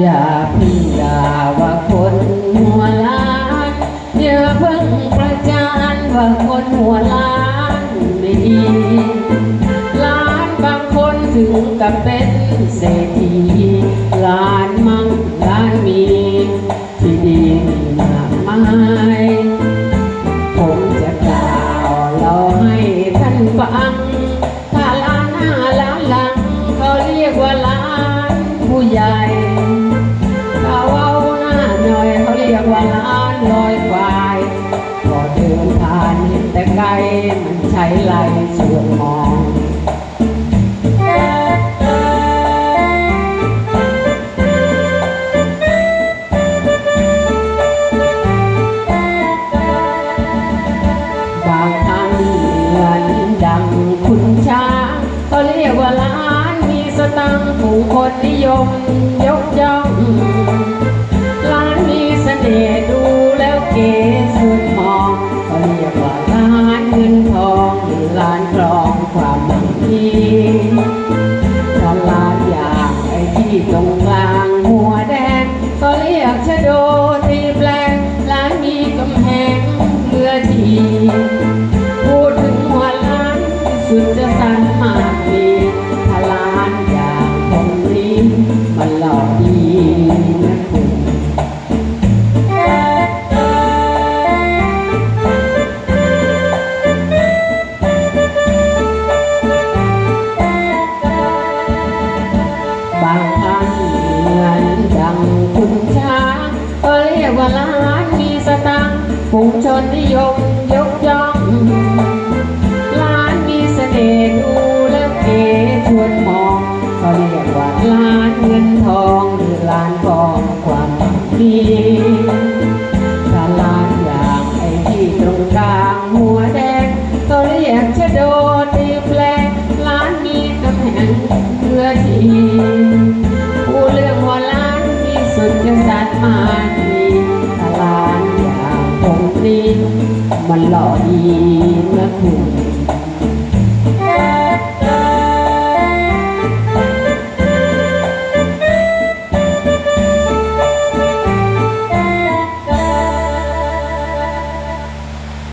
อย่าพึ่งด่าว่าคนหัวล้านอย่าเพิ่งประจานว่าคนหัวล้านไม่ดีล้านบางคนถึงกับเป็นเศรษฐีล้านมั่งล้านมี ที่ดีมีมากมายผมจะกล่าวเราให้ท่านฟังถ้าล้านหน้าล้านหลังเขาเรียกว่าล้านผู้ใหญ่ ยเรียกว่าล้านลอยควายพอเดินผ่านแต่ไกลมันใช้ไหลชวนมองบางครั้งเหมือนดังคุณช้างเขาเรียกว่าล้านมีสตังค์ผู้คนนิยม ตลาดอย่างไอ้ที่ตรงกลางหัวแดง ก็เรียกชะโดตีแปลงร้านมีกำแพงเมื่อทีพูดถึงหัวล้านสุดจะสันมากดีถ้ลานอย่างตรงนี้มันหลอกดี กชนนิยมยกย่องล้านมีเสน่ห์ดูและเก๋ชวนมองเขาเรียกว่าล้านเงินทองหรือล้านทองความดีถ้าร้านอยางไอ้ที่ตรงกลางหัวแดงเขาเรียะโดตีแปลงร้านมีกำแพงเพื่อทีผู้เรื่องว่าร้านที่สุดจะสัตว์มาดี นี้มันหล่อดีนะคุณ